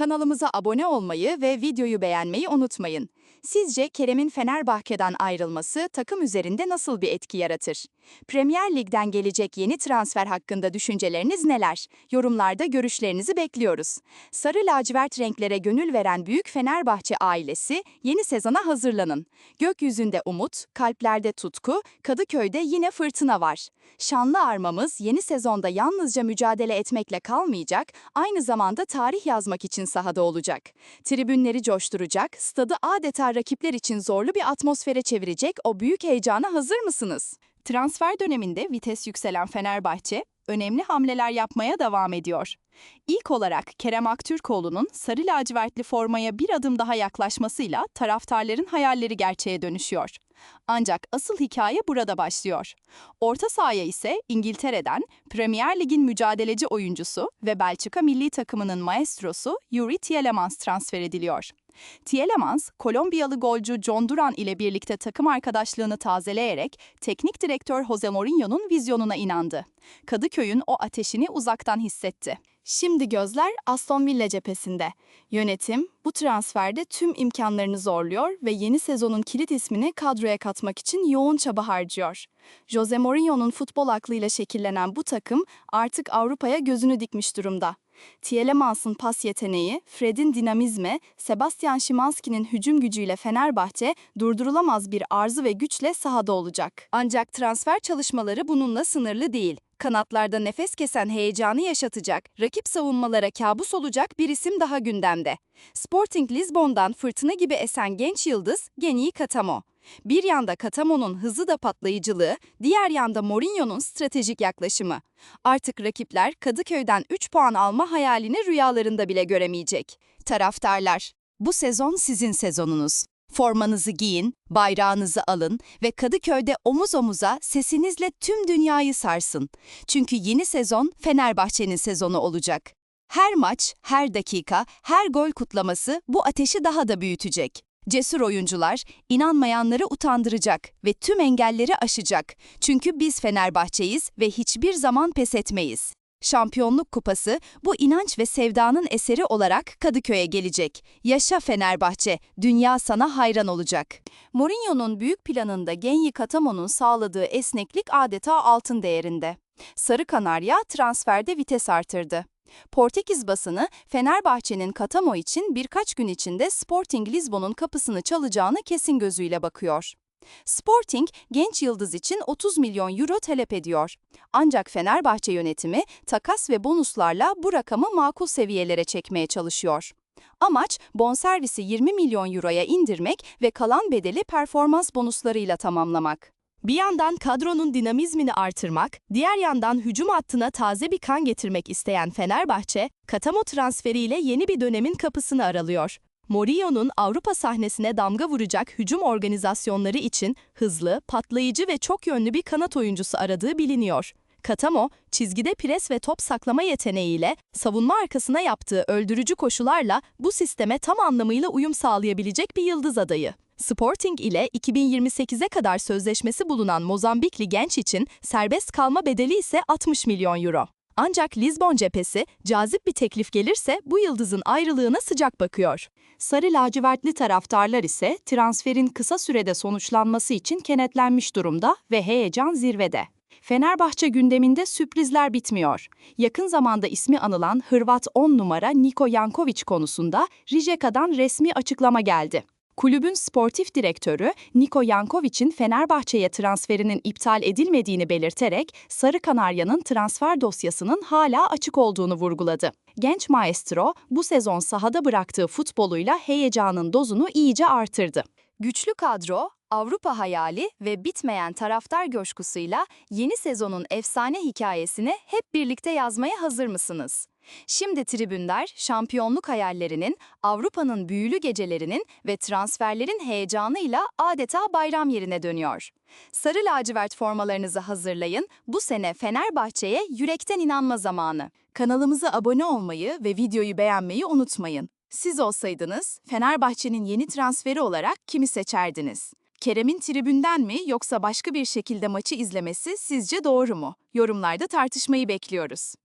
Kanalımıza abone olmayı ve videoyu beğenmeyi unutmayın. Sizce Kerem'in Fenerbahçe'den ayrılması takım üzerinde nasıl bir etki yaratır? Premier Lig'den gelecek yeni transfer hakkında düşünceleriniz neler? Yorumlarda görüşlerinizi bekliyoruz. Sarı lacivert renklere gönül veren büyük Fenerbahçe ailesi yeni sezona hazırlanın. Gökyüzünde umut, kalplerde tutku, Kadıköy'de yine fırtına var. Şanlı armamız yeni sezonda yalnızca mücadele etmekle kalmayacak, aynı zamanda tarih yazmak için sahada olacak. Tribünleri coşturacak, stadı adeta rakipler için zorlu bir atmosfere çevirecek o büyük heyecana hazır mısınız? Transfer döneminde vites yükselen Fenerbahçe, önemli hamleler yapmaya devam ediyor. İlk olarak Kerem Aktürkoğlu'nun sarı lacivertli formaya bir adım daha yaklaşmasıyla taraftarların hayalleri gerçeğe dönüşüyor. Ancak asıl hikaye burada başlıyor. Orta sahaya ise İngiltere'den Premier Lig'in mücadeleci oyuncusu ve Belçika milli takımının maestrosu Yuri Tielemans transfer ediliyor. Tielemans, Kolombiyalı golcü John Duran ile birlikte takım arkadaşlığını tazeleyerek teknik direktör Jose Mourinho'nun vizyonuna inandı. Kadıköy'ün o ateşini uzaktan hissetti. Şimdi gözler Aston Villa cephesinde. Yönetim bu transferde tüm imkanlarını zorluyor ve yeni sezonun kilit ismini kadroya katmak için yoğun çaba harcıyor. Jose Mourinho'nun futbol aklıyla şekillenen bu takım artık Avrupa'ya gözünü dikmiş durumda. Tielemans'ın pas yeteneği, Fred'in dinamizmi, Sebastian Szymanski'nin hücum gücüyle Fenerbahçe durdurulamaz bir arzu ve güçle sahada olacak. Ancak transfer çalışmaları bununla sınırlı değil. Kanatlarda nefes kesen heyecanı yaşatacak, rakip savunmalara kabus olacak bir isim daha gündemde. Sporting Lisbon'dan fırtına gibi esen genç yıldız Genyi Katamo. Bir yanda Katamo'nun hızı da patlayıcılığı, diğer yanda Mourinho'nun stratejik yaklaşımı. Artık rakipler Kadıköy'den 3 puan alma hayalini rüyalarında bile göremeyecek. Taraftarlar, bu sezon sizin sezonunuz. Formanızı giyin, bayrağınızı alın ve Kadıköy'de omuz omuza sesinizle tüm dünyayı sarsın. Çünkü yeni sezon Fenerbahçe'nin sezonu olacak. Her maç, her dakika, her gol kutlaması bu ateşi daha da büyütecek. Cesur oyuncular inanmayanları utandıracak ve tüm engelleri aşacak. Çünkü biz Fenerbahçeyiz ve hiçbir zaman pes etmeyiz. Şampiyonluk Kupası bu inanç ve sevdanın eseri olarak Kadıköy'e gelecek. Yaşa Fenerbahçe, dünya sana hayran olacak. Mourinho'nun büyük planında Genyi Katamo'nun sağladığı esneklik adeta altın değerinde. Sarı Kanarya transferde vites artırdı. Portekiz basını Fenerbahçe'nin Katamo için birkaç gün içinde Sporting Lisbon'un kapısını çalacağını kesin gözüyle bakıyor. Sporting, genç yıldız için 30 milyon euro talep ediyor. Ancak Fenerbahçe yönetimi takas ve bonuslarla bu rakamı makul seviyelere çekmeye çalışıyor. Amaç bonservisi 20 milyon euroya indirmek ve kalan bedeli performans bonuslarıyla tamamlamak. Bir yandan kadronun dinamizmini artırmak, diğer yandan hücum hattına taze bir kan getirmek isteyen Fenerbahçe, Katamo transferiyle yeni bir dönemin kapısını aralıyor. Mourinho'nun Avrupa sahnesine damga vuracak hücum organizasyonları için hızlı, patlayıcı ve çok yönlü bir kanat oyuncusu aradığı biliniyor. Katamo, çizgide pres ve top saklama yeteneğiyle, savunma arkasına yaptığı öldürücü koşularla bu sisteme tam anlamıyla uyum sağlayabilecek bir yıldız adayı. Sporting ile 2028'e kadar sözleşmesi bulunan Mozambikli genç için serbest kalma bedeli ise 60 milyon euro. Ancak Lisbon cephesi cazip bir teklif gelirse bu yıldızın ayrılığına sıcak bakıyor. Sarı lacivertli taraftarlar ise transferin kısa sürede sonuçlanması için kenetlenmiş durumda ve heyecan zirvede. Fenerbahçe gündeminde sürprizler bitmiyor. Yakın zamanda ismi anılan Hırvat 10 numara Niko Jankovic konusunda Rijeka'dan resmi açıklama geldi. Kulübün sportif direktörü Niko Yankovic'in Fenerbahçe'ye transferinin iptal edilmediğini belirterek Sarı Kanarya'nın transfer dosyasının hala açık olduğunu vurguladı. Genç maestro bu sezon sahada bıraktığı futboluyla heyecanın dozunu iyice artırdı. Güçlü kadro, Avrupa hayali ve bitmeyen taraftar coşkusuyla yeni sezonun efsane hikayesini hep birlikte yazmaya hazır mısınız? Şimdi tribünler şampiyonluk hayallerinin, Avrupa'nın büyülü gecelerinin ve transferlerin heyecanıyla adeta bayram yerine dönüyor. Sarı lacivert formalarınızı hazırlayın, bu sene Fenerbahçe'ye yürekten inanma zamanı. Kanalımıza abone olmayı ve videoyu beğenmeyi unutmayın. Siz olsaydınız Fenerbahçe'nin yeni transferi olarak kimi seçerdiniz? Kerem'in tribünden mi yoksa başka bir şekilde maçı izlemesi sizce doğru mu? Yorumlarda tartışmayı bekliyoruz.